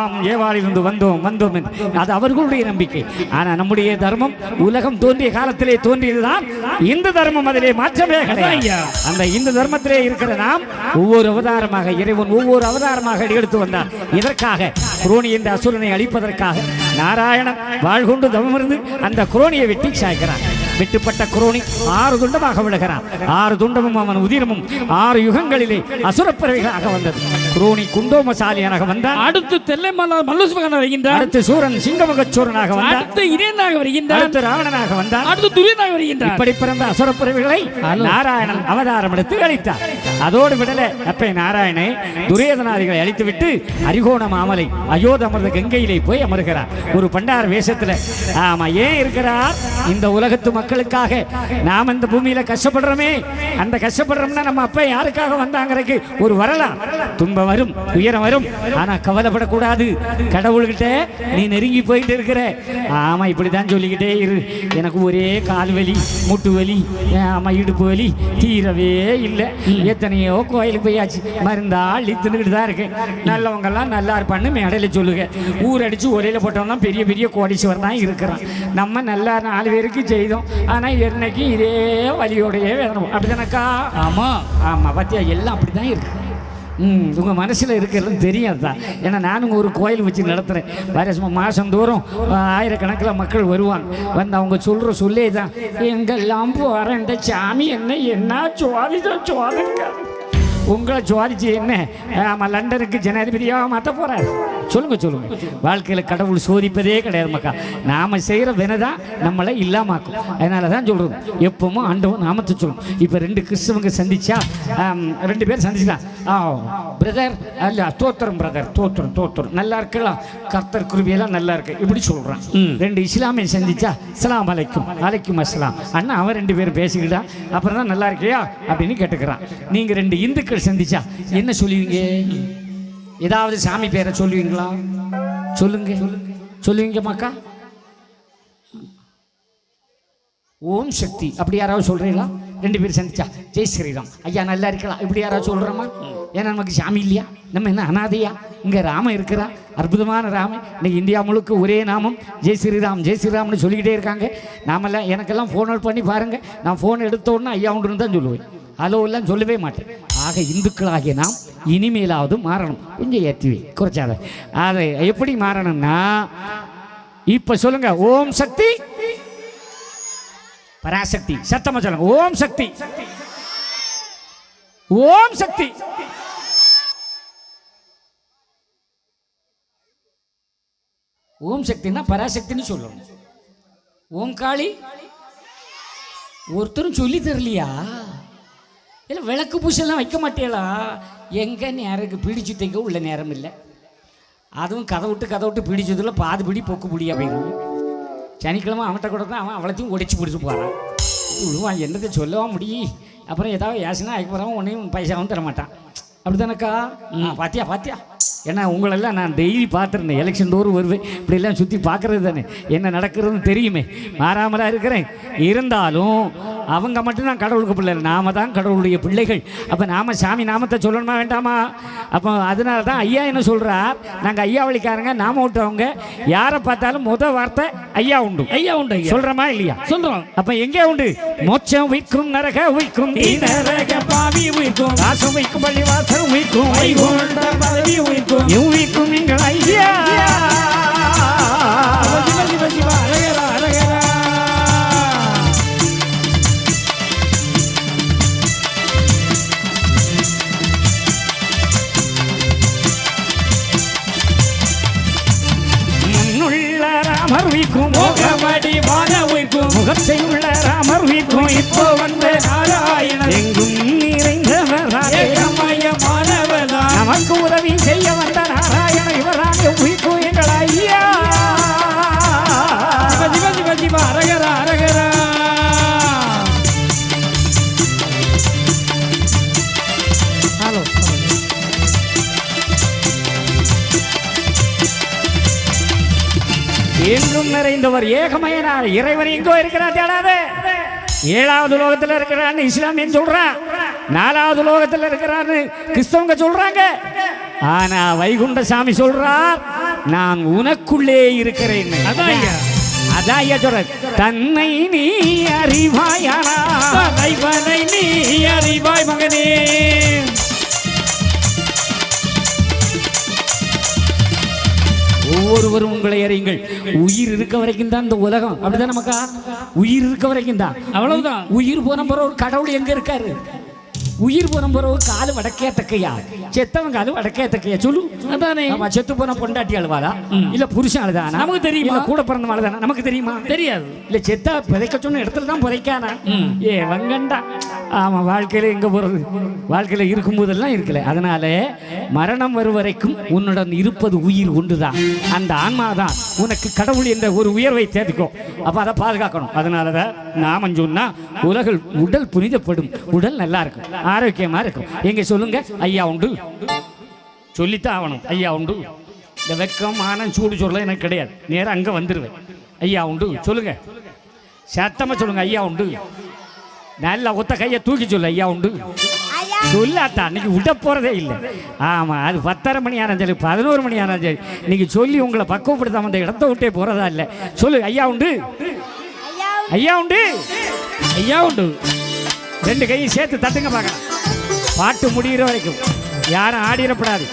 ஆம், ஏவாளிலிருந்து வந்தோம் வந்தோம். அது அவர்களுடைய நம்பிக்கை. ஆனா நம்முடைய தர்மம் உலகம் தோன்றிய காலத்திலே தோன்றியதுதான் இந்து தர்மம். அதிலே மாற்றமே கிடையாது. அந்த இந்து தர்மத்திலே இருக்கிற நாம் ஒவ்வொரு அவதாரமாக இறைவன் ஒவ்வொரு அவதாரமாக எடுத்து வந்தார். இதற்காக குரோனி என்ற அசுரனை அழிப்பதற்காக நாராயணன் வாழ்கொண்டு தவமிருந்து அந்த குரோனியை வெட்டி சாய்க்கிறான் வெட்டுப்பட்ட குரோனி ஆறு துண்டமாக விழுகிறான். ஆறு துண்டமும் அவன் உதிரமும் ஆறு யுகங்களிலே அசுரப்பிறவிகளாக வந்தது. குரோனி குண்டோமசாலியனாக வந்தான். அடுத்து தெல்லை மல்லா மல்லசுபகன் வருகின்றார். அடுத்து சூரன் சிங்கமுகச்சூரனாக வந்தான். அடுத்து இரேனாக வருகின்றார். அடுத்து ராவணனாக வந்தான். அடுத்து துரியனாக வருகின்றார். இப்படி பிறந்த அசுரப்பிறவிகளை நாராயணன் அவதாரம் எடுத்து அழித்தார் அதோடு விடல அப்ப நாராயணை துரியோதனாதிகளை அழித்துவிட்டு அரிகோண மாமலை அயோத்த அமர்ந்த கங்கையிலே போய் அமர்கிறார். ஒரு பண்டார வேஷத்துல ஆமா ஏன் இருக்கிறார்? இந்த உலகத்து மக்களுக்காக நாம் இந்த பூமியில கஷ்டப்படுறோமே. அந்த கஷ்டப்படுறோம்னா நம்ம அப்பா யாருக்காக வந்தாங்கிறதுக்கு ஒரு வரலாம். துன்பம் வரும் உயரம் வரும். ஆனா கவலைப்படக்கூடாது. கடவுள்கிட்ட நீ நெருங்கி போயிட்டு இருக்கிற. ஆமா இப்படிதான் சொல்லிக்கிட்டே இரு. எனக்கு ஒரே கால் வலி முட்டு வலி ஆமா இடுப்பு வலி தீரவே இல்லை. எத்தனையோ கோயிலுக்கு போயாச்சு. மருந்தா அள்ளி தான் இருக்கேன். நல்லவங்கெல்லாம் நல்லா இருப்பான்னு மேடையில் சொல்லுங்க. ஊரடிச்சு அடிச்சு போட்டோம்னா பெரிய பெரிய கோடீஸ்வரன் தான் இருக்கிறான். நம்ம நல்லா நாலு பேருக்கு செய்தோம். ஆனால் என்னைக்கு இதே வலியோடையே வேதனை அப்படிதானக்கா? ஆமா. ஆமாம் பார்த்தியா எல்லாம் அப்படி தான் இருக்கு. ம் உங்கள் மனசில் இருக்கிறது தெரியாது தான் ஏன்னா நானும் ஒரு கோயில் வச்சு நடத்துகிறேன் வேற சும்மா மாதந்தோறும் ஆயிரக்கணக்கில் மக்கள் வருவாங்க. வந்து அவங்க சொல்கிற சொல்லே தான் எங்கெல்லாம் போகிற இந்த சாமி என்ன என்ன சுவாதிச்சோ சுவாதிக்காது உங்களை சுவாதிச்சு என்ன? ஆமாம் லண்டனுக்கு ஜனாதிபதியாக மாற்ற போகிறார் சொல்லுங்க சொல்லுங்க. வாழ்க்கையில் கடவுள் சோதிப்பதே கிடையாது மக்கா. நாம செய்கிற வினைதான் நம்மளை இல்லாமாக்கும். அதனால தான் சொல்கிறோம் எப்பவும் ஆண்டவன் நாமத்தை சொல்லணும் இப்போ ரெண்டு கிறிஸ்தவங்க சந்திச்சா ரெண்டு பேர் சந்திச்சிட்டான் ஆ பிரதர் அல்ல தோத்திரம் பிரதர். தோத்திரம் தோத்திரம். நல்லா இருக்கலாம். கர்த்தர் குருவியெல்லாம் நல்லா இருக்கு. இப்படி சொல்கிறான் ரெண்டு இஸ்லாமிய சந்திச்சா அஸ்ஸலாமு அலைக்கும். அலைக்கும் அஸ்ஸலாம். அண்ணா அவன் ரெண்டு பேரும் பேசிக்கிட்டான் அப்புறம் தான் நல்லா இருக்கியா? அப்படின்னு கேட்டுக்கிறான். நீங்கள் ரெண்டு இந்துக்கள் சந்திச்சா என்ன சொல்லுவீங்க? ஏதாவது சாமி பேரை சொல்லுவீங்களா? சொல்லுங்க. சொல்லுவீங்க மக்கா ஓம் சக்தி. அப்படி யாராவது சொல்றீங்களா? ரெண்டு பேரும் சந்திச்சா ஜெய் ஸ்ரீராம். ஐயா நல்லா இருக்கலாம் இப்படி யாராவது சொல்றோமா? ஏன்னா நமக்கு சாமி இல்லையா? நம்ம என்ன அனாதையா? இங்க ராம இருக்கிறா. அற்புதமான ராம இன்னைக்கு இந்தியா முழுக்க ஒரே நாமம். ஜெய் ஸ்ரீராம் ஜெய் ஸ்ரீராம்னு சொல்லிக்கிட்டே இருக்காங்க. நாமெல்லாம் எனக்கெல்லாம் ஃபோன் பண்ணி பாருங்க. நான் ஃபோன் எடுத்த உடனே ஐயா உண்டுன்னு தான் சொல்லுவேன். ஹலோ எல்லாம் சொல்லவே மாட்டேன். ஆக இந்துக்களாகிய நாம் இனிமேலாவது மாறணும். கொஞ்சம் ஏற்றுவே குறைச்சாத. அதை எப்படி மாறணும்னா இப்ப சொல்லுங்க ஓம் சக்தி பராசக்தி. சத்தமா சொல்லுங்க ஓம் சக்தி. ஓம் சக்தி. ஓம் சக்தின்னா பராசக்தின்னு சொல்லணும். ஓம் காளி ஒருத்தரும் சொல்லி தரலையா? இல்லை விளக்கு பூசெல்லாம் வைக்க மாட்டேளா? எங்கே நேருக்கு பிடிச்சு தைக்க உள்ள நேரம் இல்லை. அதுவும் கதை விட்டு கதை விட்டு பிடிச்சதுல பாதி பிடி பொக்கு பிடியா போயிடும் சனிக்கிழமை அவன்கிட்ட கூட தான் அவன் அவளத்தையும் உடைச்சி பிடிச்சி போகிறான் விழுவான் என்னத்தை சொல்லவா முடியும் அப்புறம் ஏதாவது ஏசினா அதுக்கு போகிறவன் உன்னையும் பைசாவும் தர மாட்டான். அப்படிதானக்கா ஆ பாத்தியா பாத்தியா? ஏன்னா உங்களெல்லாம் நான் டெய்லி பார்த்துருந்தேன். எலெக்ஷன் டோர் வருவேன். இப்படியெல்லாம் சுற்றி பார்க்குறது தானே. என்ன நடக்கிறதுன்னு தெரியுமே. மாறாமலாக இருக்கிறேன். இருந்தாலும் அவங்க மட்டும்தான் கடவுளுக்கு பிள்ளைகள் நாம தான் கடவுளுடைய பிள்ளைகள். அப்போ நாம சாமி நாமத்தை சொல்லணுமா வேண்டாமா? அப்போ அதனால தான் ஐயா என்ன சொல்கிறார் நாங்கள் ஐயா வழிக்காரங்க நாம விட்டவங்க யாரை பார்த்தாலும் முத வார்த்தை ஐயா உண்டு. ஐயா உண்டு சொல்கிறோமா இல்லையா? சொல்றோம். அப்ப எங்கே உண்டு? மோட்சம் வைக்கும் நரக வைக்கும் தீ நரக பாவி வைக்கும் வாசம் வைக்கும் பள்ளி வாசம் வைகுண்ட பதவி வைக்கும் வைக்கும் எங்கள் ஐயா. வைக்கும் முகமடி வாழ வைக்கும் முகச்சையுள்ள ராமர் வைக்கும் இப்போ வந்த நாராயணன். எங்கும் நிறைந்தவர் ஏகமயனார் இறைவன் எங்கோ இருக்கிறார் தேடாதே. ஏழாவது லோகத்தில் இருக்கிறான்னு இஸ்லாமியன் சொல்றான். நாலாவது லோகத்தில் இருக்கிறான்னு கிறிஸ்தவங்க சொல்றாங்க. ஆனா வைகுண்ட சாமி சொல்றார் நான் உனக்குள்ளே இருக்கிறேன். அதான். அதான் ஐயா சொல்ற தன்னை நீ அறிவாயானா தலைவனை நீ அறிவாய் மகனே. ஒவ்வொருவரும் உங்களை அறியுங்கள். உயிர் இருக்க வரைக்கும் தான் இந்த உலகம். அப்படிதான் நமக்கா? உயிர் இருக்க வரைக்கும் தான். அவ்வளவுதான். உயிர் போன பிறகு ஒரு கடவுள் எங்க இருக்காரு? உயிர் போன பிறகு காலு வடக்கே தக்கையா செத்தவன் காலு வடக்கே தக்கையா சொல்லு. அதானே. ஆமா செத்து போன பொண்டாட்டி அழுவாளா இல்ல புருஷன் அழுதானா நமக்கு தெரியுமா? இல்ல கூட பிறந்த அழுதானா நமக்கு தெரியுமா? தெரியாது. இல்ல செத்தா புதைக்க சொன்ன இடத்துல தான் புதைக்கானா? ஏ வங்கண்டா. ஆமாம் வாழ்க்கையில் எங்கே போகிறது வாழ்க்கையில் இருக்கும்போதெல்லாம் இருக்கல. அதனால மரணம் வரும் வரைக்கும் உன்னுடன் இருப்பது உயிர் ஒன்றுதான். அந்த ஆன்மா தான் உனக்கு கடவுள் என்ற ஒரு உயர்வை தேடிக்கும் அப்போ அதை பாதுகாக்கணும். அதனாலதான் நாம சொன்னால் உலகில் உடல் புனிதப்படும். உடல் நல்லா இருக்கும். ஆரோக்கியமாக இருக்கும். எங்கே சொல்லுங்க? ஐயா உண்டு. சொல்லித்தான் ஆகணும். ஐயா உண்டு. இந்த வெக்கம் ஆனம் சூடு சொல்ல எனக்கு கிடையாது. நேராக அங்கே வந்துடுவேன் ஐயா உண்டு. சொல்லுங்க. சத்தமாக சொல்லுங்க. ஐயா உண்டு. நல்ல ஒத்த கையை தூக்கி சொல்லு ஐயா உண்டு சொல்லாத்தா இன்னைக்கு விட போகிறதே இல்லை ஆமாம் அது பத்தரை மணி ஆனாலும் சரி பதினோரு மணி ஆனாலும் சரி நீங்கள் சொல்லி உங்களை பக்குவப்படுத்தாம அந்த இடத்த விட்டே போகிறதா இல்லை சொல்லு ஐயா உண்டு ஐயா உண்டு ஐயா உண்டு ரெண்டு கையும் சேர்த்து தட்டுங்க பார்க்கலாம் பாட்டு முடிகிற வரைக்கும் யாரும் ஆடிடப்படாது